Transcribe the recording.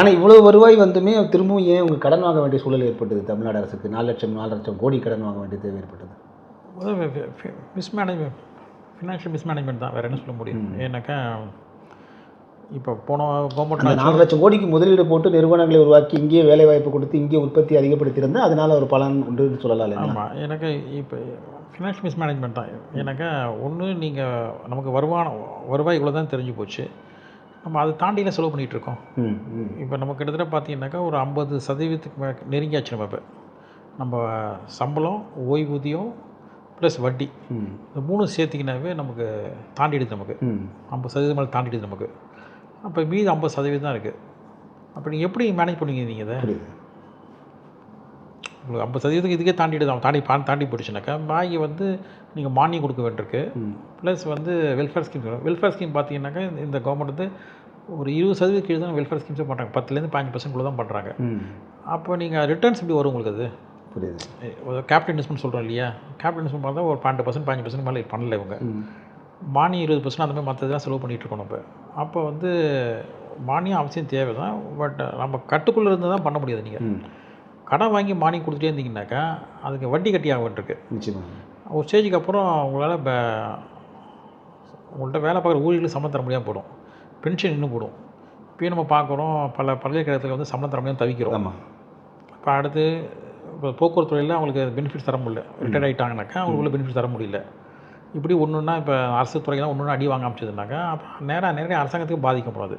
ஆனால் இவ்வளோ வருவாய் வந்துமே திரும்பவும் ஏன் உங்கள் கடன் வாங்க வேண்டிய சூழல் ஏற்பட்டது தமிழ்நாடு அரசுக்கு? நாலு லட்சம் நாலு லட்சம் கோடி கடன் வாங்க வேண்டிய தேவை ஏற்பட்டது. மிஸ்மேனேஜ்மெண்ட் ஃபினான்ஷியல் மிஸ்மேனேஜ்மெண்ட் தான். வேறு என்ன சொல்ல முடியும்? ஏன்னாக்கா இப்போ போன கவர்மெண்ட் நாலு லட்சம் கோடிக்கு முதலீடு போட்டு நிறுவனங்களை உருவாக்கி இங்கேயே வேலை வாய்ப்பு கொடுத்து இங்கே உற்பத்தி அதிகப்படுத்தியிருந்தா அதனால ஒரு பலன் உண்டுன்னு சொல்லலாம் ஆமாம் எனக்கு இப்போ ஃபினான்ஷியல் மிஸ்மேனேஜ்மெண்ட் தான். ஏன்னாக்கா ஒன்று நீங்கள் நமக்கு வருமானம் வருவாய் இவ்வளோ தான் தெரிஞ்சு போச்சு. நம்ம அதை தாண்டியில் செலவு பண்ணிகிட்டு இருக்கோம் ம் ம். இப்போ நம்ம கிட்டத்தட்ட பார்த்தீங்கன்னாக்கா ஒரு ஐம்பது சதவீதத்துக்கு மே நெருங்கியாச்சு நம்ம இப்போ. நம்ம சம்பளம் ஓய்வூதியம் ப்ளஸ் வட்டி. இந்த மூணு சேர்த்திக்கினாவே நமக்கு தாண்டிடுது நமக்கு. ஐம்பது சதவீதம் மேலே தாண்டிடுது நமக்கு. அப்போ மீதி ஐம்பது சதவீதம் தான் இருக்குது அப்போ நீங்கள் எப்படி மேனேஜ் பண்ணுவீங்க நீங்கள் இதை? உங்களுக்கு ஐம்பது சதவீதத்துக்கு இதுக்கே தாண்டிடுது அவன் தாண்டி தாண்டி போயிடுச்சுனாக்கா பாக்கி வந்து நீங்கள் மானியம் கொடுக்க வேண்டியிருக்கு. ப்ளஸ் வந்து வெல்ஃபேர் ஸ்கீம் வெல்ஃபேர் ஸ்கீம் பார்த்தீங்கன்னாக்கா இந்த- கவர்மெண்ட் வந்து ஒரு இருபது சதவீதம் கீழே தான் வெல்ஃபேர் ஸ்கீம்ஸே பண்ணுறாங்க பத்துலேருந்து பதினஞ்சு பர்சன்ட் தான் பண்ணுறாங்க அப்போ நீங்கள் ரிட்டர்ன்ஸ் எப்படி வரும் உங்களுக்கு அது? புரியுது. கேபிட்டல் இன்வெஸ்ட்மெண்ட் சொல்கிறோம் இல்லையா? கேபிட்டல் இன்வெஸ்ட்மெண்ட் பார்த்தா ஒரு பன்னெண்டு பர்சன்ட் பதினஞ்சு பர்சன்ட் மேலே பண்ணல இவங்க. மானியம் இருபது பர்சன்ட் அந்த மாதிரி மற்றதெல்லாம் செலவு பண்ணிகிட்டு இருக்கோம் நம்ம. அப்போ வந்து மானியம் அவசியம் தேவை தான் பட் நம்ம கட்டுக்குள்ளே இருந்து தான் பண்ண முடியாது நீங்கள் கடன் வாங்கி மானியம் கொடுத்துட்டே இருந்தீங்கன்னாக்கா அதுக்கு வட்டி கட்டி ஆக வேண்டியிருக்கு நிச்சயமாக. ஒரு ஸ்டேஜுக்கு அப்புறம் உங்களால் இப்போ உங்கள்கிட்ட வேலை பார்க்குற ஊழியர்களுக்கு சம்பளம் தர முடியாமல் போடும் பென்ஷன் இன்னும் போடும் இப்போயும் நம்ம பார்க்குறோம் பல பல்கலைக்கழகத்தில் வந்து சம்பளம் தர முடியாமல் தவிக்கிறோம். ஆமாம் இப்போ அடுத்து இப்போ போக்குவரத்து துறையில் அவங்களுக்கு பெனிஃபிட்ஸ் தர முடியல. ரிட்டையர்ட் ஆகிட்டாங்கனாக்கா அவங்களுக்கு பெனிஃபிட்ஸ் தர முடியல. இப்படி ஒன்று ஒன்றா இப்போ அரசு துறையெல்லாம் ஒன்று ஒன்று அடி வாங்க அமைச்சதுனாக்கா அப்போ நேராக நேரடியாக அரசாங்கத்துக்கு பாதிக்கப்படாது